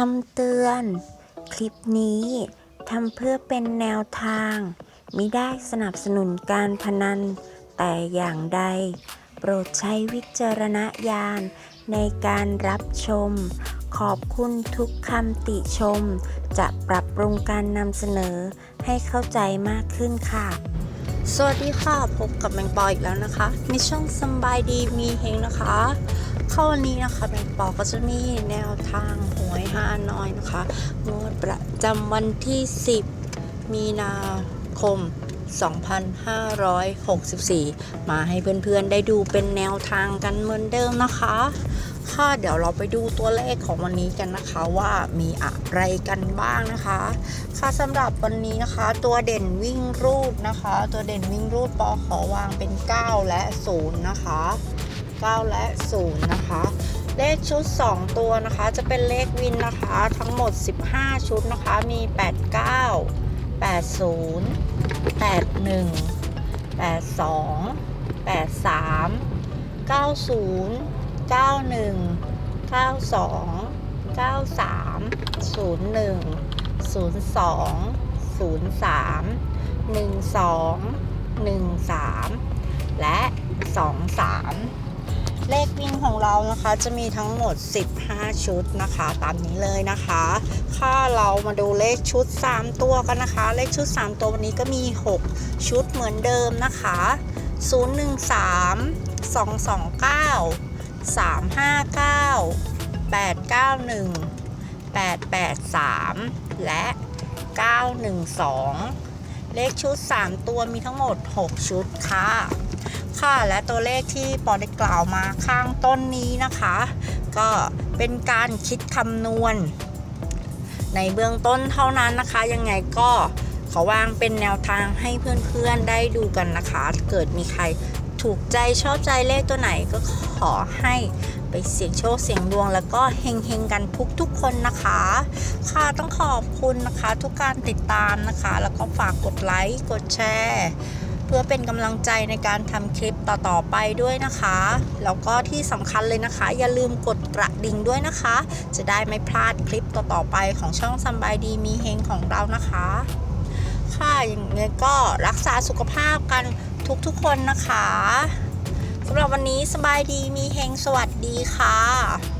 คำเตือน คลิปนี้ทำเพื่อเป็นแนวทาง มิได้สนับสนุนการพนัน แต่อย่างใด โปรดใช้วิจารณญาณในการรับชม ขอบคุณทุกคำติชม จะปรับปรุงการนำเสนอให้เข้าใจมากขึ้นค่ะ สวัสดีค่ะ พบกับแมงปออีกแล้วนะคะ ในช่องสบายดีมีเฮงนะคะ เข้าวันนี้นะคะแมงปอก็จะมีแนวทางหวยห้านอยนะคะงวดประจำวันที่ 10 มีนาคม 2564 มาให้เพื่อนๆได้ดูเป็นแนวทางกันเหมือนเดิมนะคะค่ะเดี๋ยวเราไปดูตัวเลขของวันนี้กันนะคะว่ามีอะไรกันบ้างนะคะ ค่ะสำหรับวันนี้นะคะ ตัวเด่นวิ่งรูดนะคะ ตัวเด่นวิ่งรูดปอขอวางเป็น 9 และ 0 นะคะ 9 และ 0 นะคะ เลขชุด 2 ตัวนะคะ จะเป็นเลขวินนะคะ ทั้งหมด 15 ชุดนะคะ มี 89 80 81 82 83 90 91 92 93 01 02 03 12 13 และ 23 เลขวิ่งของเรานะคะจะมีทั้งหมด 15 ชุดนะคะ ตามนี้เลยนะคะถ้าเรามาดูเลขชุด 3 ตัวกันนะคะ เลขชุด 3 ตัววันนี้ก็มี 6 ชุดเหมือนเดิมนะคะ 013 229 359 891 883 และ 912 เลขชุด 3 ตัวมีทั้งหมด 6 ชุดค่ะ ค่ะและตัวเลขที่ปอได้กล่าวมาข้างต้นนี้นะคะ ก็เป็นการคิดคำนวณ ในเบื้องต้นเท่านั้นนะคะ ยังไงก็ขอวางเป็นแนวทางให้เพื่อนๆได้ดูกันนะคะ เกิดมีใครถูกใจชอบใจเลขตัวไหนก็ขอให้ไปเสี่ยงโชคเสี่ยงดวงแล้วก็เฮงๆกันทุกๆคนนะคะ ค่ะต้องขอบคุณนะคะ ทุกการติดตามนะคะ แล้วก็ฝากกดไลค์กดแชร์ พื่อเป็นกำลังใจในการทำคลิปต่อๆไปด้วยนะคะ แล้วก็ที่สำคัญเลยนะคะ อย่าลืมกดกระดิ่งด้วยนะคะ จะได้ไม่พลาดคลิปต่อๆไปของช่องสบายดีมีเฮงของเรานะคะ ค่ะอย่างนี้ก็รักษาสุขภาพกันทุกๆคนนะคะสำหรับวันนี้สบายดีมีเฮงสวัสดีค่ะ